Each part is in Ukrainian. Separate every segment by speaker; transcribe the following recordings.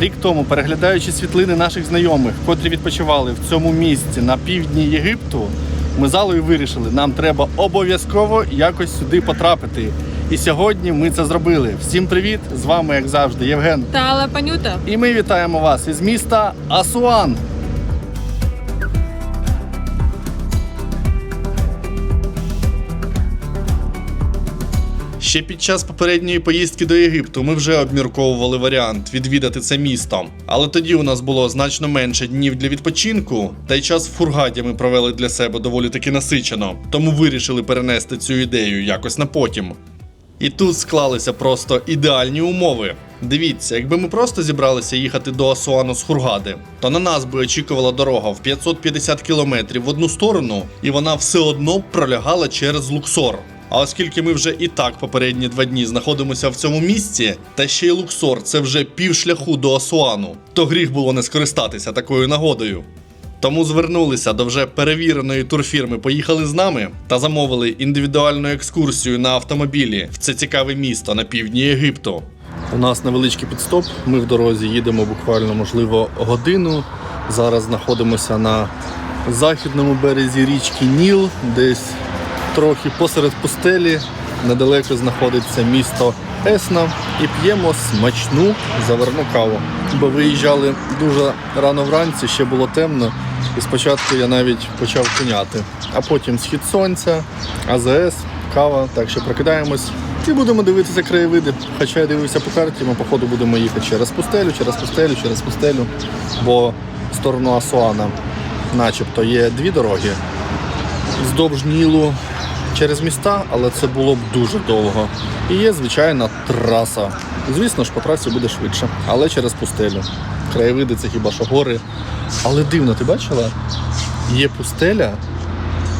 Speaker 1: Рік тому, переглядаючи світлини наших знайомих, котрі відпочивали в цьому місці на півдні Єгипту, ми залою вирішили, нам треба обов'язково якось сюди потрапити. І сьогодні ми це зробили. Всім привіт! З вами, як завжди, Євген.
Speaker 2: Та але панюта.
Speaker 1: І ми вітаємо вас із міста Асуан. Ще під час попередньої поїздки до Єгипту ми вже обмірковували варіант відвідати це місто. Але тоді у нас було значно менше днів для відпочинку, та й час в фургаді ми провели для себе доволі таки насичено. Тому вирішили перенести цю ідею якось на потім. І тут склалися просто ідеальні умови. Дивіться, якби ми просто зібралися їхати до Асуану з Хургади, то на нас би очікувала дорога в 550 кілометрів в одну сторону, і вона все одно пролягала через Луксор. А оскільки ми вже і так попередні два дні знаходимося в цьому місці, та ще й Луксор це вже півшляху до Асуану, то гріх було не скористатися такою нагодою. Тому звернулися до вже перевіреної турфірми, поїхали з нами та замовили індивідуальну екскурсію на автомобілі в це цікаве місто на півдні Єгипту. У нас невеличкий підстоп. Ми в дорозі їдемо буквально, можливо, годину. Зараз знаходимося на західному березі річки Ніл, десь трохи посеред пустелі. Недалеко знаходиться місто Есна і п'ємо смачну заварну каву. Бо виїжджали дуже рано вранці, ще було темно. І спочатку я навіть почав коняти. А потім схід сонця, АЗС, кава. Так що прокидаємось і будемо дивитися краєвиди. Хоча я дивився по карті, ми походу будемо їхати через пустелю, через пустелю, через пустелю. Бо в сторону Асуана начебто є дві дороги вздовж Нілу через міста, але це було б дуже довго. І є звичайна траса. Звісно ж, по трасі буде швидше, але через пустелю. Краєвиди це хіба що гори. Але дивно, ти бачила? Є пустеля,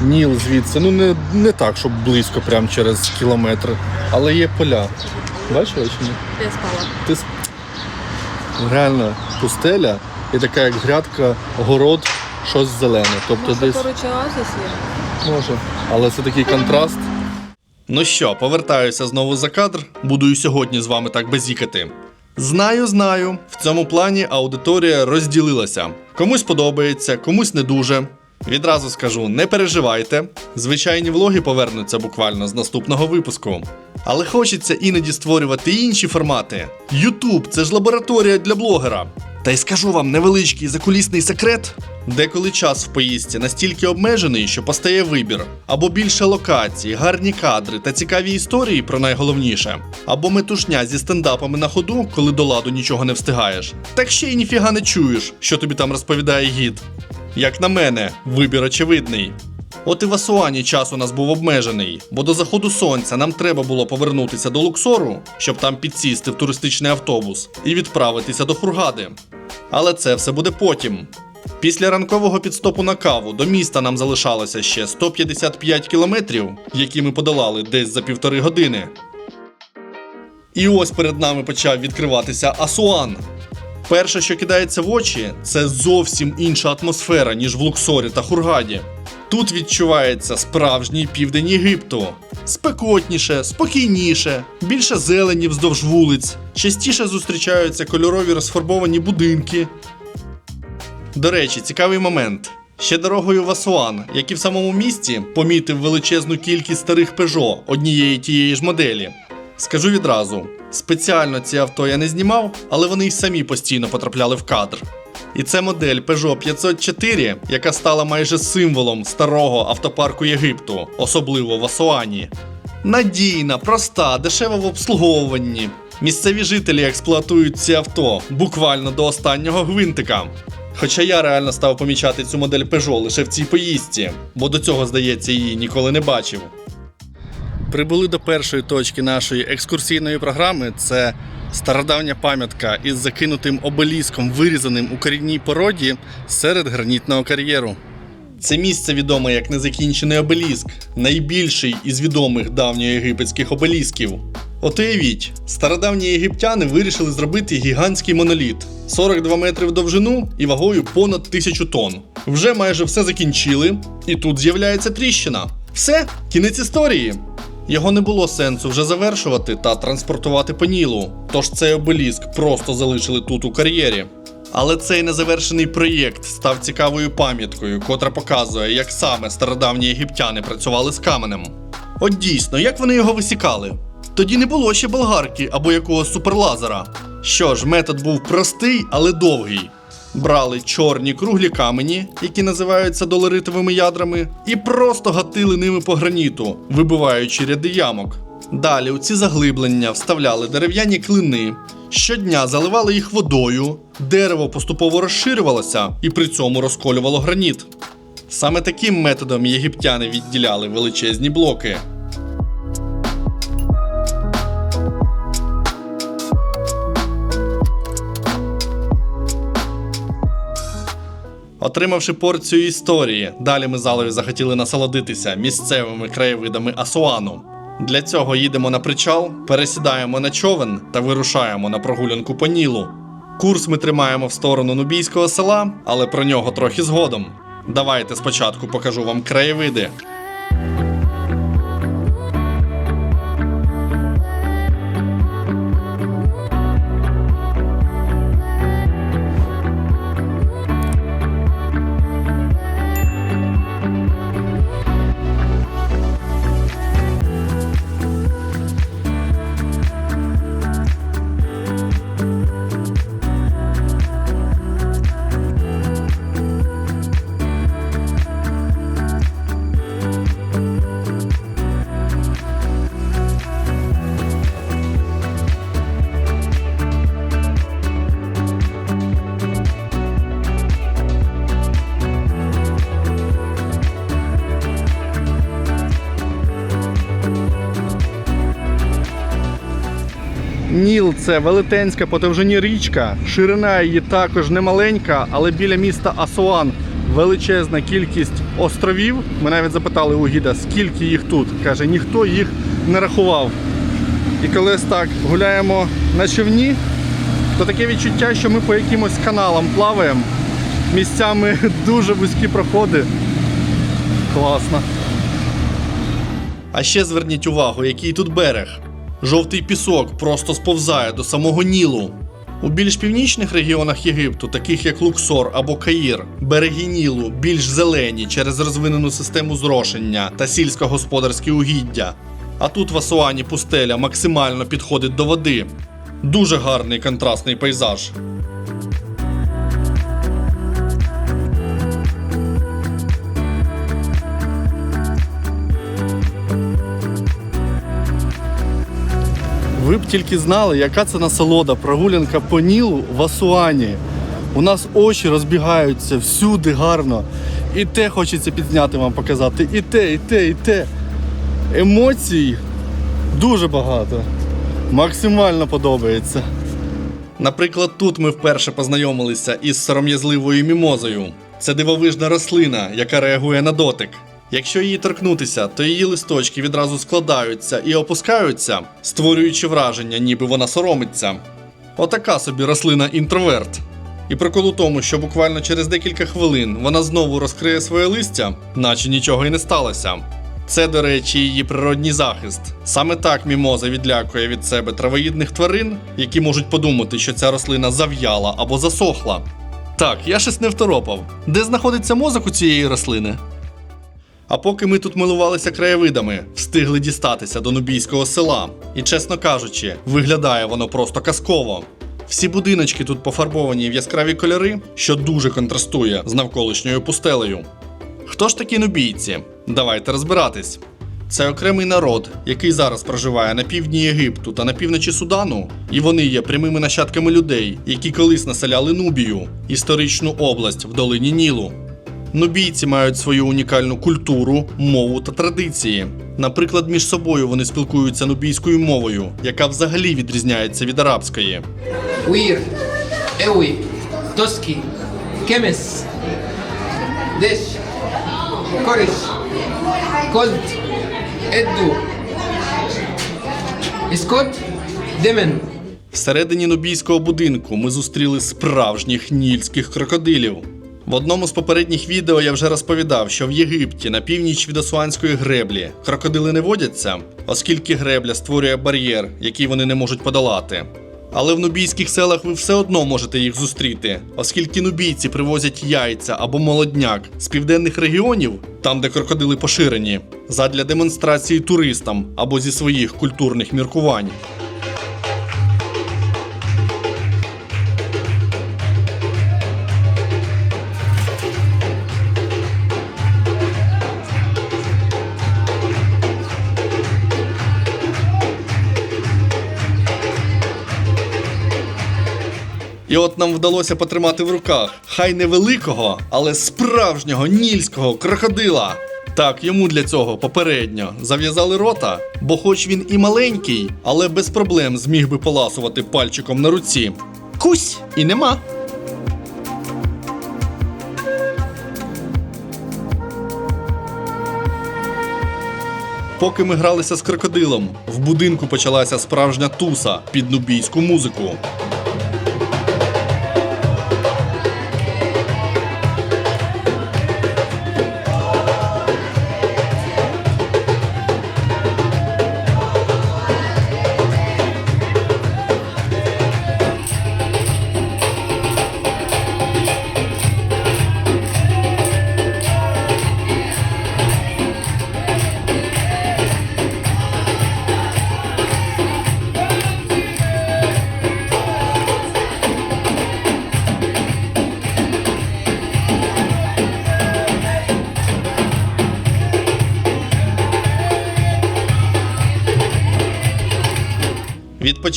Speaker 1: Ніл звідси. Ну не, не так, щоб близько, прямо через кілометр, але є поля. Бачила чи ні?
Speaker 2: Я спала.
Speaker 1: Ти с- реально пустеля і така як грядка, город, щось зелене. Тобто
Speaker 2: Може,
Speaker 1: десь.
Speaker 2: поруч оазис є?
Speaker 1: Може, але це такий контраст. Ну що, повертаюся знову за кадр. Буду і сьогодні з вами так базікати. Знаю, знаю, в цьому плані аудиторія розділилася. Комусь подобається, комусь не дуже. Відразу скажу, не переживайте. Звичайні влоги повернуться буквально з наступного випуску. Але хочеться іноді створювати інші формати. Ютуб це ж лабораторія для блогера. Та й скажу вам невеличкий закулісний секрет. Деколи час в поїздці настільки обмежений, що постає вибір: або більше локацій, гарні кадри та цікаві історії про найголовніше, або метушня зі стендапами на ходу, коли до ладу нічого не встигаєш. Так ще й ніфіга не чуєш, що тобі там розповідає гід. Як на мене, вибір очевидний. От і в Асуані час у нас був обмежений, бо до заходу сонця нам треба було повернутися до Луксору, щоб там підсісти в туристичний автобус і відправитися до Хургади. Але це все буде потім. Після ранкового підстопу на каву до міста нам залишалося ще 155 кілометрів, які ми подолали десь за півтори години. І ось перед нами почав відкриватися Асуан. Перше, що кидається в очі, це зовсім інша атмосфера, ніж в Луксорі та Хургаді. Тут відчувається справжній південь Єгипту. Спекотніше, спокійніше, більше зелені вздовж вулиць, частіше зустрічаються кольорові розфарбовані будинки. До речі, цікавий момент. Ще дорогою в Асуан, як і в самому місті, помітив величезну кількість старих Peugeot однієї тієї ж моделі. Скажу відразу: спеціально ці авто я не знімав, але вони й самі постійно потрапляли в кадр. І це модель Peugeot 504, яка стала майже символом старого автопарку Єгипту, особливо в Асуані. Надійна, проста, дешева в обслуговуванні. Місцеві жителі експлуатують ці авто буквально до останнього гвинтика. Хоча я реально став помічати цю модель Peugeot лише в цій поїздці, бо до цього, здається, її ніколи не бачив. Прибули до першої точки нашої екскурсійної програми. Це стародавня пам'ятка із закинутим обеліском, вирізаним у корінній породі серед гранітного кар'єру. Це місце відоме як незакінчений обеліск, найбільший із відомих давньоєгипетських обелісків. От уявіть, стародавні єгиптяни вирішили зробити гігантський моноліт 42 метри в довжину і вагою понад тисячу тонн. Вже майже все закінчили, і тут з'являється тріщина. Все, кінець історії. Його не було сенсу вже завершувати та транспортувати по Нілу, тож цей обеліск просто залишили тут у кар'єрі. Але цей незавершений проєкт став цікавою пам'яткою, котра показує, як саме стародавні єгиптяни працювали з каменем. От дійсно, як вони його висікали? Тоді не було ще болгарки або якогось суперлазера. Що ж, метод був простий, але довгий. Брали чорні круглі камені, які називаються долеритовими ядрами, і просто гатили ними по граніту, вибиваючи ряди ямок. Далі у ці заглиблення вставляли дерев'яні клини, щодня заливали їх водою, дерево поступово розширювалося і при цьому розколювало граніт. Саме таким методом єгиптяни відділяли величезні блоки. Отримавши порцію історії, далі ми залові захотіли насолодитися місцевими краєвидами Асуану. Для цього їдемо на причал, пересідаємо на човен та вирушаємо на прогулянку по Нілу. Курс ми тримаємо в сторону нубійського села, але про нього трохи згодом. Давайте спочатку покажу вам краєвиди. Ніл це велетенська по річка. Ширина її також немаленька, але біля міста Асуан величезна кількість островів. Ми навіть запитали у гіда, скільки їх тут. Каже, ніхто їх не рахував. І коли так гуляємо на човні, то таке відчуття, що ми по якимось каналам плаваємо. Місцями дуже вузькі проходи. Класно. А ще зверніть увагу, який тут берег. Жовтий пісок просто сповзає до самого Нілу. У більш північних регіонах Єгипту, таких як Луксор або Каїр, береги Нілу більш зелені через розвинену систему зрошення та сільськогосподарські угіддя. А тут в Асуані пустеля максимально підходить до води. Дуже гарний контрастний пейзаж. Ви б тільки знали, яка це насолода прогулянка по Нілу в Асуані. У нас очі розбігаються всюди гарно. І те хочеться підзняти вам показати. І те, і те, і те. Емоцій дуже багато. Максимально подобається. Наприклад, тут ми вперше познайомилися із сором'язливою мімозою. Це дивовижна рослина, яка реагує на дотик. Якщо її торкнутися, то її листочки відразу складаються і опускаються, створюючи враження, ніби вона соромиться. Отака собі рослина інтроверт. І прикол у тому, що буквально через декілька хвилин вона знову розкриє своє листя, наче нічого і не сталося. Це, до речі, її природній захист. Саме так мімоза відлякує від себе травоїдних тварин, які можуть подумати, що ця рослина зав'яла або засохла. Так, я щось не второпав. Де знаходиться мозок у цієї рослини? А поки ми тут милувалися краєвидами, встигли дістатися до нубійського села. І, чесно кажучи, виглядає воно просто казково. Всі будиночки тут пофарбовані в яскраві кольори, що дуже контрастує з навколишньою пустелею. Хто ж такі нубійці? Давайте розбиратись. Це окремий народ, який зараз проживає на півдні Єгипту та на півночі Судану, і вони є прямими нащадками людей, які колись населяли Нубію, історичну область в долині Нілу. Нобійці мають свою унікальну культуру, мову та традиції. Наприклад, між собою вони спілкуються нубійською мовою, яка взагалі відрізняється від арабської.
Speaker 3: Уїр, еуі, тоскі, кемес, деш, коріш, кольт, едду, іскот, демен.
Speaker 1: Всередині нобійського будинку ми зустріли справжніх нільських крокодилів. В одному з попередніх відео я вже розповідав, що в Єгипті на північ від Асуанської греблі крокодили не водяться, оскільки гребля створює бар'єр, який вони не можуть подолати. Але в нубійських селах ви все одно можете їх зустріти, оскільки нубійці привозять яйця або молодняк з південних регіонів, там де крокодили поширені, задля демонстрації туристам або зі своїх культурних міркувань. І от нам вдалося потримати в руках хай невеликого, але справжнього нільського крокодила. Так, йому для цього попередньо зав'язали рота, бо хоч він і маленький, але без проблем зміг би поласувати пальчиком на руці. Кусь і нема. Поки ми гралися з крокодилом, в будинку почалася справжня туса під нубійську музику.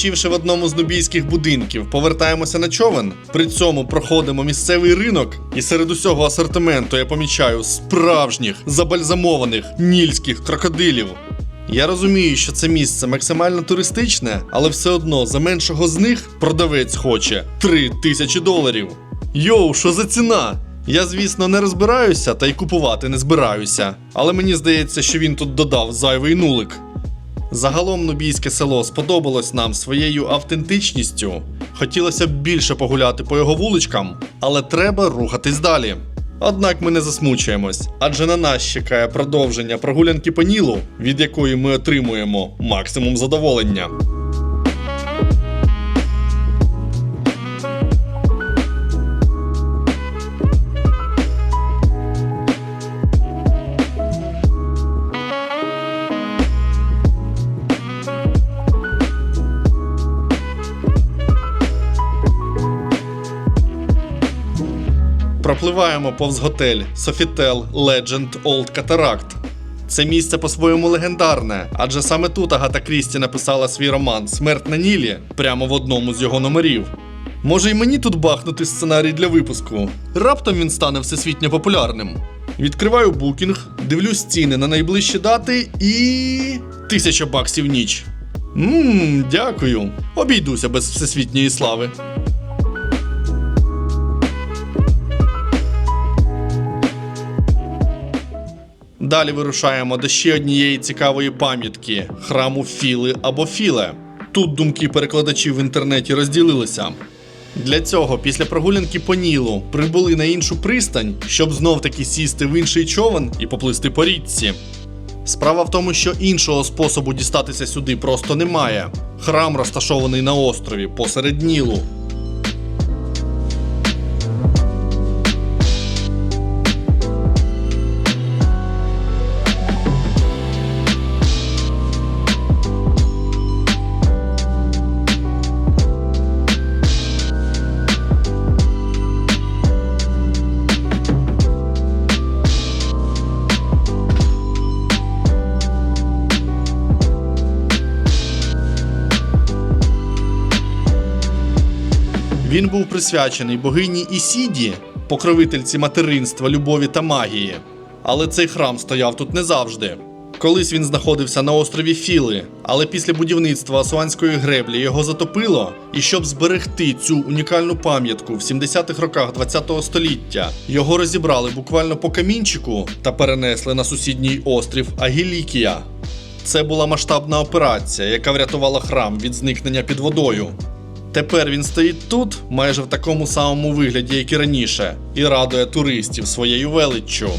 Speaker 1: Відпочивши в одному з нубійських будинків, повертаємося на човен. При цьому проходимо місцевий ринок, і серед усього асортименту я помічаю справжніх забальзамованих нільських крокодилів. Я розумію, що це місце максимально туристичне, але все одно за меншого з них продавець хоче 3 тисячі доларів. Йоу, що за ціна? Я, звісно, не розбираюся та й купувати не збираюся, але мені здається, що він тут додав зайвий нулик. Загалом нубійське село сподобалось нам своєю автентичністю. Хотілося б більше погуляти по його вуличкам, але треба рухатись далі. Однак ми не засмучуємось, адже на нас чекає продовження прогулянки по Нілу, від якої ми отримуємо максимум задоволення. Пропливаємо повз готель Sofitel Legend Old Cataract. Це місце по-своєму легендарне, адже саме тут Агата Крісті написала свій роман Смерть на Нілі прямо в одному з його номерів. Може й мені тут бахнути сценарій для випуску. Раптом він стане всесвітньо популярним. Відкриваю букінг, дивлюсь ціни на найближчі дати і. Тисяча баксів ніч. Ммм, дякую. Обійдуся без всесвітньої слави. Далі вирушаємо до ще однієї цікавої пам'ятки храму Філи або Філе. Тут думки перекладачів в інтернеті розділилися. Для цього після прогулянки по Нілу прибули на іншу пристань, щоб знов таки сісти в інший човен і поплисти по річці. Справа в тому, що іншого способу дістатися сюди просто немає. Храм розташований на острові посеред Нілу. Він був присвячений богині Ісіді, покровительці материнства, любові та магії. Але цей храм стояв тут не завжди. Колись він знаходився на острові Філи, але після будівництва Асуанської греблі його затопило. І щоб зберегти цю унікальну пам'ятку в 70-х роках ХХ століття, його розібрали буквально по камінчику та перенесли на сусідній острів Агілікія. Це була масштабна операція, яка врятувала храм від зникнення під водою. Тепер він стоїть тут, майже в такому самому вигляді, як і раніше, і радує туристів своєю величчю.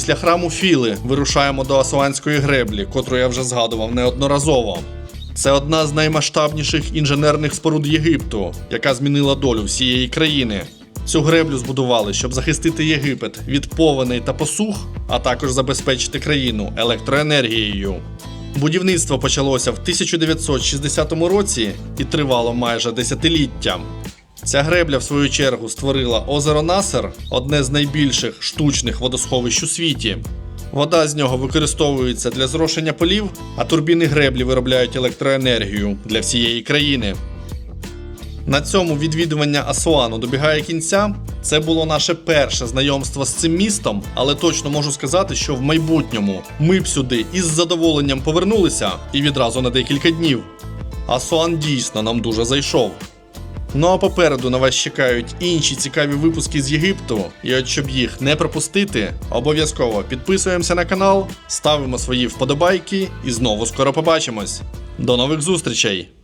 Speaker 1: Після храму Філи вирушаємо до Асуанської греблі, котру я вже згадував неодноразово. Це одна з наймасштабніших інженерних споруд Єгипту, яка змінила долю всієї країни. Цю греблю збудували, щоб захистити Єгипет від повеней та посух, а також забезпечити країну електроенергією. Будівництво почалося в 1960 році і тривало майже десятиліття. Ця гребля, в свою чергу, створила озеро Насер, одне з найбільших штучних водосховищ у світі. Вода з нього використовується для зрошення полів, а турбіни греблі виробляють електроенергію для всієї країни. На цьому відвідування Асуану добігає кінця. Це було наше перше знайомство з цим містом, але точно можу сказати, що в майбутньому ми б сюди із задоволенням повернулися і відразу на декілька днів. Асуан дійсно нам дуже зайшов. Ну а попереду на вас чекають інші цікаві випуски з Єгипту. І от щоб їх не пропустити, обов'язково підписуємося на канал, ставимо свої вподобайки і знову скоро побачимось. До нових зустрічей!